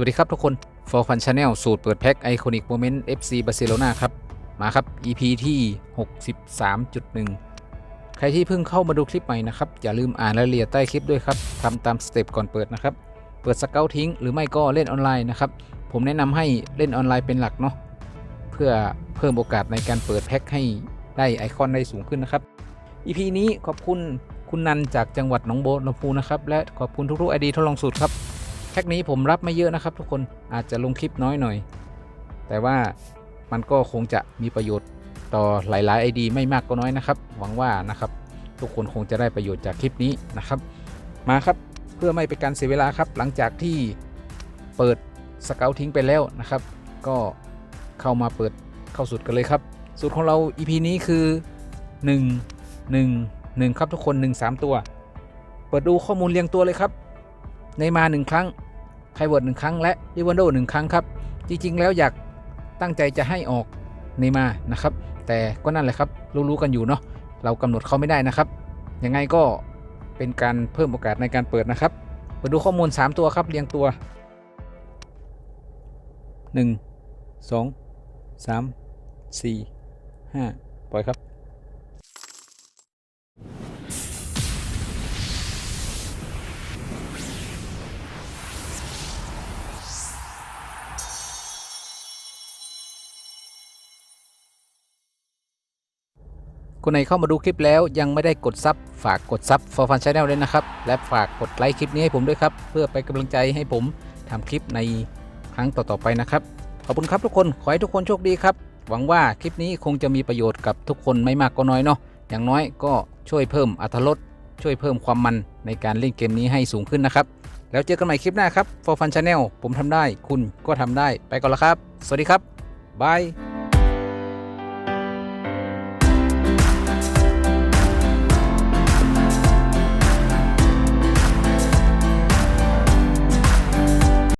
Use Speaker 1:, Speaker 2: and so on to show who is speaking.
Speaker 1: วัสดีครับทุกคน For Fun Channel สูตรเปิดแพ็คไอคอนิกโมเมนต์ FC Barcelona ครับ มาครับ EP ที่ 63.1 ใครที่เพิ่งเข้ามาดูคลิปใหม่นะครับ อย่าลืมอ่านรายละเอียดใต้คลิปด้วยครับทำตามสเต็ปก่อนเปิดนะครับ เปิดสเกลทิ้งหรือไม่ก็เล่นออนไลน์นะครับ ผมแนะนำให้เล่นออนไลน์เป็นหลักเนาะเพื่อเพิ่มโอกาสในการเปิดแพ็คให้ได้ไอคอนได้สูงขึ้นนะครับ EP นี้ขอบคุณคุณนันจากจังหวัดหนองบัวลำพูนะครับและขอบคุณทุกๆไอดีทดลองสูตรครับ พ็คนี้ผมรับไม่เยอะนะครับ ทุกคนอาจจะลงคลิปน้อยหน่อย แต่ว่ามันก็คงจะมีประโยชน์ต่อหลาย ๆ ID ไม่มากก็น้อยนะครับ หวังว่านะครับ ทุกคนคงจะได้ประโยชน์จากคลิปนี้นะครับ มาครับเพื่อไม่เป็นการเสียเวลาครับ หลังจากที่เปิดสเกลทิ้งไปแล้วนะครับ ก็เข้ามาเปิดเข้าสูตรกันเลยครับ สูตรของเรา EP นี้คือ 1 1 1 ครับทุกคน 1 3 ตัว เปิดดูข้อมูลเรียงตัวเลยครับ ในมาหนึ่งครั้ง ไคเวิร์ดหนึ่งครั้งและริวันโดหนึ่งครั้งครับ จริงๆ แล้วอยากตั้งใจจะให้ออกในมานะครับ แต่ก็นั่นแหละครับ รู้ๆกันอยู่เนาะเรากำหนดเขาไม่ได้นะครับ ยังไงก็เป็นการเพิ่มโอกาสในการเปิดนะครับเปิดดูข้อมูล 3 ตัวครับเรียงตัว 1 2 3 4 5 ปล่อยครับ คนไหนเข้ามาดูคลิปแล้วยังไม่ได้กดซับฝากกดซับ for fun channel ด้วยนะครับ และฝากกดไลค์คลิปนี้ให้ผมด้วยครับ เพื่อไปนกำลังใจให้ผมทำคลิปในครั้งต่อๆไปนะครับ ขอบคุณครับทุกคน ขอให้ทุกคนโชคดีครับ หวังว่าคลิปนี้คงจะมีประโยชน์กับทุกคนไม่มากก็น้อยเนาะอย่างน้อยก็ช่วยเพิ่มอรรถรสช่วยเพิ่มความมันในการเล่นเกมนี้ให้สูงขึ้นนะครับ แล้วเจอกันใหม่คลิปหน้าครับ for fun channel ผมทำได้ คุณก็ทำได้ ไปก่อนละครับ สวัสดีครับ บาย